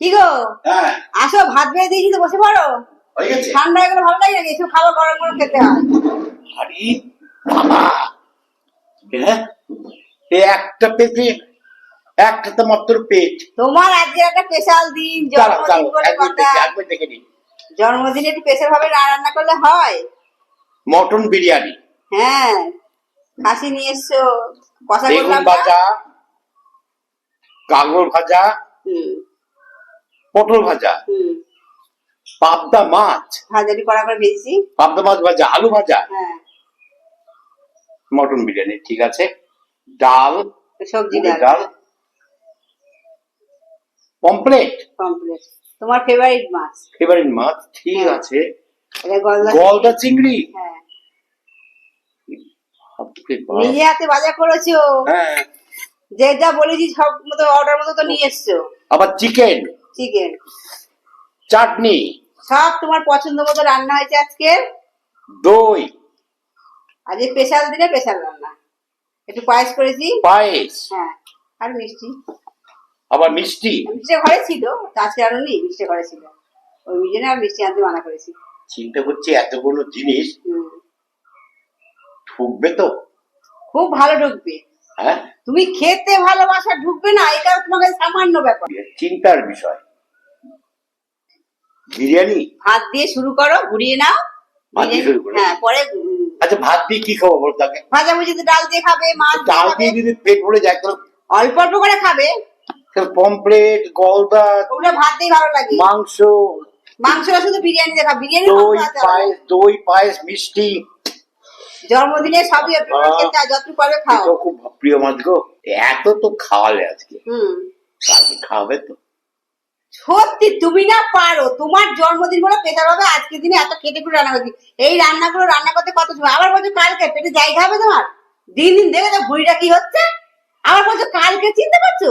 কি গো? হ্যাঁ। আসো ভাত বেড়ে দিয়েছি তো বসে পড়ো। ঠান্ডা হয়ে গেলে ভালো লাগে নাকি? এসব খাবার গরম গরম খেতে হয়। একটা পেটে একটা তো মাত্র পেট। তোমার আজকে একটা স্পেশাল দিন জন্মদিন বলে কথা। স্পেশাল ভাবে রান্না করলে হয়? মটন বিরিয়ানি। হ্যাঁ। খাসি নিয়ে এসছো। কষা করলাম ভাজা কাগর ভাজা হুম। পটল ভাজা পাবদা মাছ ভাজাটি কড়া করে ভেজেছি। পাবদা মাছ ভাজা আলু ভাজা হ্যাঁ। মটন বিরিয়ানি ঠিক আছে। ডাল সবজি ডাল। পমপ্লেট কমপ্লিট তোমার ফেভারিট মাছ। ফেভারিট মাছ ঠিক হ্যাঁ। আছে। গলদা চিংড়ি। হ্যাঁ। নিজে হাতে বাজার করেছ। হ্যাঁ। যে যা বলেছি সব মতো অর্ডার মতো তো নিয়ে এসছো। আবার চিকেন চিকেন। চাটনি। সব তোমার পছন্দ মতো রান্না হয়েছে আজকে? দই। আজকে স্পেশাল দিনে স্পেশাল রান্না। একটু পায়েস করেছি। পায়েস। হ্যাঁ আর মিষ্টি। আবার মিষ্টি। মিষ্টি ঘরে ছিল আজকে আরও নেই মিষ্টি ঘরে ছিল। ওই জন্য আর মিষ্টি আনতে মানা করেছি। চিন্তা করছি এতগুলো জিনিস হুম। ঢুকবে তো। খুব ভালো ঢুকবে। হ্যাঁ? তুমি খেতে ভালোবাসা ঢুকবে না এটা তোমার কাছে সামান্য ব্যাপার। চিন্তার বিষয়। বিরিয়ানি? ভাত দিয়ে শুরু করো ঘুরিয়ে নাও। ভাত দিয়ে শুরু করো? হ্যাঁ পরে আচ্ছা ভাত দিয়ে কি খাব বলো তাকে? ভাজাভুজিতে ডাল দিয়ে খাবে মাছ ডাল দিয়ে যদি পেট ভরে যায় তাহলে অল্প অল্প করে খাবে। পমপ্লেট গলদা ওগুলো ভাত দিয়ে ভালো লাগে। মাংস মাংসটা শুধু বিরিয়ানি দেখা বিরিয়ানি দই পায়েস দই পায়েস মিষ্টি। জন্মদিনে সবই খেতে যত পারবে খাও। খুব প্রিয় মাছ গো। এত তো খাওয়ালে আজকে। হুম। খাওয়াবে তো। সত্যি তুমি না পারো। তোমার জন্মদিন বলে পেতে হবে আজকে দিনে এত কেটে কুটে রান্না করছি। এই রান্নাগুলো রান্না করতে কত সময়? আবার বলছো কালকে পেটে জায়গা হবে তোমার? দিন দিন দেখে তো ভুঁড়িটা কি হচ্ছে? আবার বলছো কালকে চিনতে পারছ?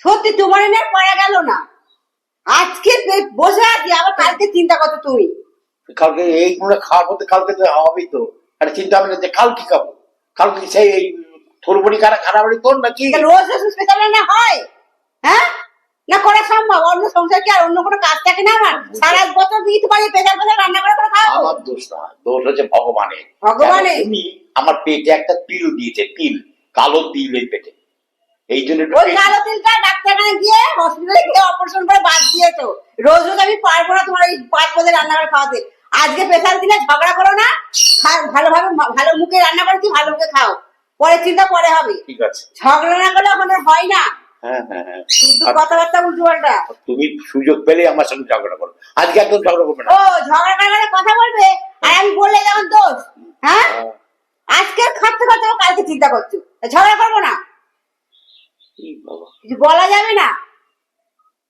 সত্যি তোমার এনে পারা গেল না। আজকে বসে আছি আবার কালকে চিন্তা করছ তুমি? কালকে এইগুলো খাওয়াবো তো কালকে তো হবেই তো। আর চিন্তা হবে না যে কাল কি খাব? কালকে সেই এই থরবড়ি কারা খারাপড়ি তোর নাকি? রোজ রোজ স্পেশাল রান্না হয়। হ্যাঁ? না করা সম্ভব। অন্য সংসার কি আর অন্য কোনো কাজ থাকে না আমার? সারা বছর দিতে পারি পেশাল পেশাল রান্না করে করে খাওয়াবো। আমার দোষ না। দোষ হচ্ছে ভগবানের ভগবানের? তুমি আমার পেটে একটা তিল দিয়েছে তিল। কালো তিল এই পেটে। এই জন্য ওই কালো তিলটা ডাক্তারখানে গিয়ে হসপিটালে গিয়ে অপারেশন করে বাদ দিয়ে দিয়েছ। রোজ রোজ আমি পারব না তোমার এই পাঁচ পদে রান্না করে খাওয়াতে। আজকে স্পেশাল দিনে ঝগড়া করো না। ভালোভাবে ভালো মুখে রান্না করে করেছি ভালো মুখে খাও। পরে চিন্তা পরে হবে। ঠিক আছে। ঝগড়া না করলে ওখানে হয় না। হ্যাঁ হ্যাঁ হ্যাঁ। কথাবার্তা উল্টো পাল্টা। তুমি সুযোগ পেলে আমার সঙ্গে ঝগড়া করো। আজকে একদম ঝগড়া করবে না। ও ঝগড়া করলে করে কথা বলবে? আর আমি বললে যেমন দোষ হ্যাঁ? আজকে খাতে খাতে কালকে চিন্তা করছ। ঝগড়া করব না। বাবা। কিছু বলা যাবে না?